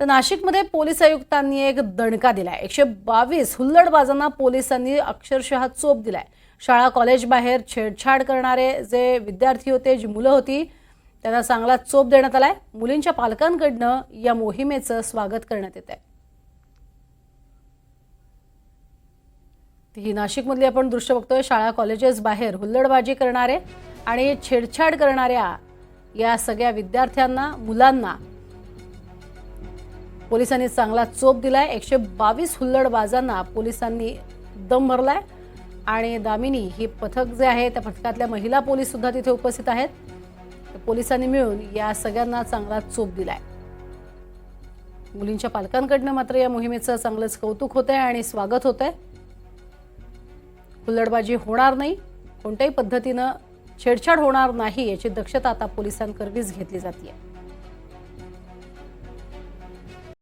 तर नाशिकमध्ये पोलीस आयुक्तांनी एक दणका दिलाय. एकशे बावीस हुल्लडबाजांना पोलिसांनी अक्षरशः चोप दिलाय. शाळा कॉलेज बाहेर छेडछाड करणारे जे विद्यार्थी होते जी मुलं होती त्यांना चांगला चोप देण्यात आलाय. मुलींच्या पालकांकडनं या मोहिमेचं स्वागत करण्यात येत आहे ही नाशिकमधली आपण दृश्य बघतोय. शाळा कॉलेजेस बाहेर हुल्लडबाजी करणारे आणि छेडछाड करणाऱ्या या सगळ्या विद्यार्थ्यांना मुलांना पोलिसांनी चांगला चोप दिलाय. एकशे बावीस हुल्लडबाजांना पोलिसांनी दम भरलाय आणि दामिनी ही पथक जे आहे त्या पथकातल्या महिला पोलीस सुद्धा तिथे उपस्थित आहेत. पोलिसांनी मिळून या सगळ्यांना चांगला चोप दिलाय. मुलींच्या पालकांकडनं मात्र या मोहिमेचं चांगलंच कौतुक होत आहे आणि स्वागत होत आहे हुल्लडबाजी होणार नाही. कोणत्याही पद्धतीनं छेडछाड होणार नाही याची दक्षता आता पोलिसांकरवीच घेतली जाते